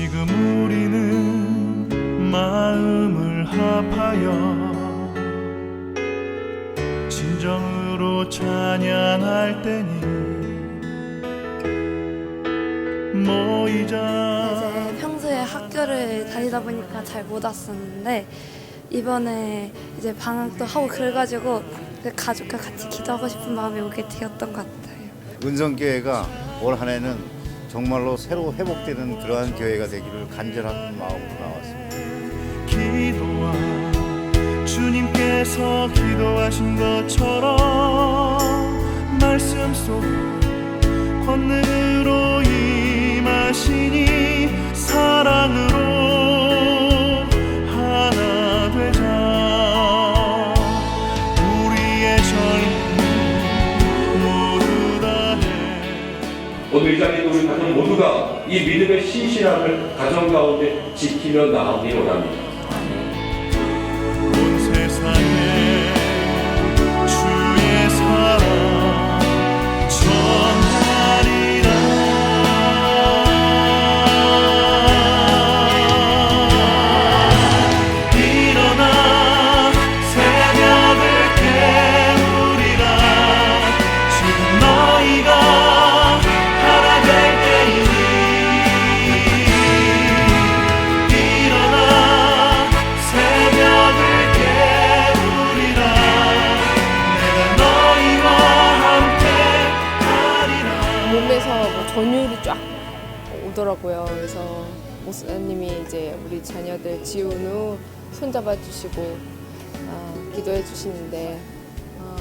지금 우리는 마음을 합하여 진정으로 찬양할 때니 모이자 이제 평소에 학교를 다니다 보니까 잘 못 왔었는데 이번에 이제 방학도 하고 그래가지고 그 가족과 같이 기도하고 싶은 마음이 오게 되었던 것 같아요. 은성교회가 올 한해는 정말로 새로 회복되는 그러한 교회가 되기를 간절한 마음으로 나왔습니다. 기도와 주님께서 기도하신 것처럼 말씀 속 오늘 이 자리에 우리 가족 모두가 이 믿음의 신실함을 가정 가운데 지키며 나가기 원합니다. 전율이 쫙 오더라고요. 그래서 목사님이 이제 우리 자녀들 지운 후 손잡아 주시고 아, 기도해 주시는데 아,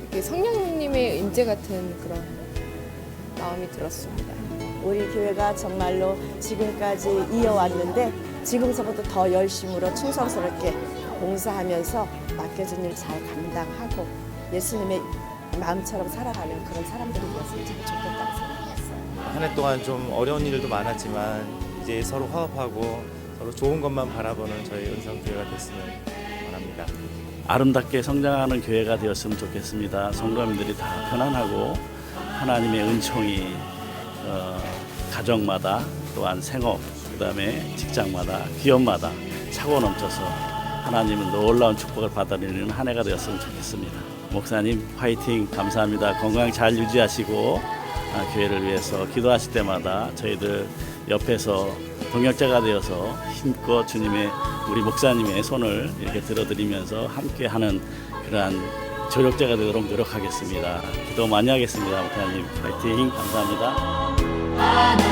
이렇게 성령님의 임재 같은 그런 마음이 들었습니다. 우리 교회가 정말로 지금까지 이어왔는데 지금서부터 더 열심으로 충성스럽게 봉사하면서 맡겨진 일 잘 감당하고 예수님의 마음처럼 살아가는 그런 사람들이 되었으면 생각했어요. 한 해 동안 좀 어려운 일도 많았지만 이제 서로 화합하고 서로 좋은 것만 바라보는 저희 은성교회가 됐으면 원합니다. 아름답게 성장하는 교회가 되었으면 좋겠습니다. 성도님들이 다 편안하고 하나님의 은총이 어, 가정마다 또한 생업 그다음에 직장마다 기업마다 차고 넘쳐서 하나님은 놀라운 축복을 받아들이는 한 해가 되었으면 좋겠습니다. 목사님 화이팅 감사합니다. 건강 잘 유지하시고 아, 교회를 위해서 기도하실 때마다 저희들 옆에서 동역자가 되어서 힘껏 주님의 우리 목사님의 손을 이렇게 들어드리면서 함께 하는 그러한 조력자가 되도록 노력하겠습니다. 기도 많이 하겠습니다, 목사님. 화이팅 감사합니다.